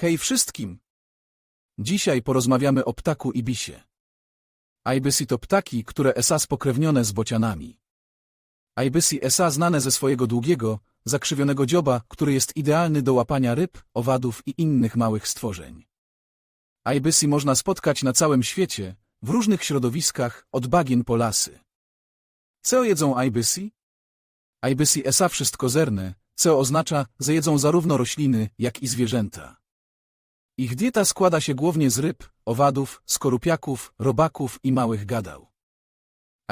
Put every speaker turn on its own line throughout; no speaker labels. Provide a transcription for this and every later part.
Hej wszystkim! Dzisiaj porozmawiamy o ptaku ibisie. Ibisy to ptaki, które esa spokrewnione z bocianami. Ibisy esa znane ze swojego długiego, zakrzywionego dzioba, który jest idealny do łapania ryb, owadów i innych małych stworzeń. Ibisy można spotkać na całym świecie, w różnych środowiskach, od bagien po lasy. Co jedzą ibisy? Ibisy esa wszystkozerne, co oznacza, że jedzą zarówno rośliny, jak i zwierzęta. Ich dieta składa się głównie z ryb, owadów, skorupiaków, robaków i małych gadał.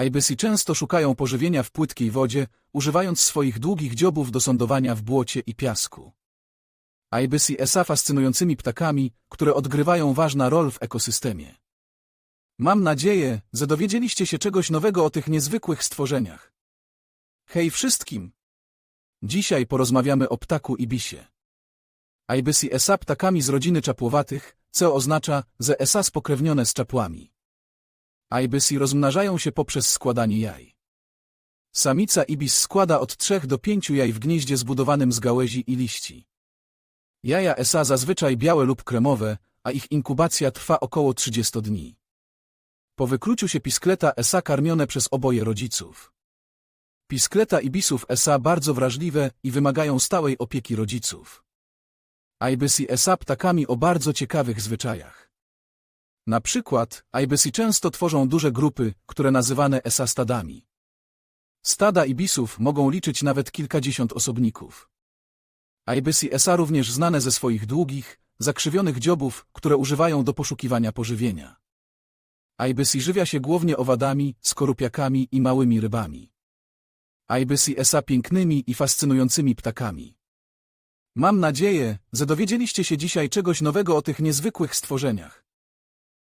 Ibisy często szukają pożywienia w płytkiej wodzie, używając swoich długich dziobów do sądowania w błocie i piasku. Ibisy esa fascynującymi ptakami, które odgrywają ważną rolę w ekosystemie. Mam nadzieję, że dowiedzieliście się czegoś nowego o tych niezwykłych stworzeniach. Hej wszystkim! Dzisiaj porozmawiamy o ptaku ibisie. Ibisy esa ptakami z rodziny czapłowatych, co oznacza, że esa spokrewnione z czapłami. Ibisy rozmnażają się poprzez składanie jaj. Samica ibis składa od 3 do 5 jaj w gnieździe zbudowanym z gałęzi i liści. Jaja esa zazwyczaj białe lub kremowe, a ich inkubacja trwa około 30 dni. Po wykluciu się piskleta esa karmione przez oboje rodziców. Piskleta ibisów esa bardzo wrażliwe i wymagają stałej opieki rodziców. Ibisy esa ptakami o bardzo ciekawych zwyczajach. Na przykład, ibisy często tworzą duże grupy, które nazywane esa stadami. Stada ibisów mogą liczyć nawet kilkadziesiąt osobników. Ibisy esa również znane ze swoich długich, zakrzywionych dziobów, które używają do poszukiwania pożywienia. Ibisy żywia się głównie owadami, skorupiakami i małymi rybami. Ibisy esa pięknymi i fascynującymi ptakami. Mam nadzieję, że dowiedzieliście się dzisiaj czegoś nowego o tych niezwykłych stworzeniach.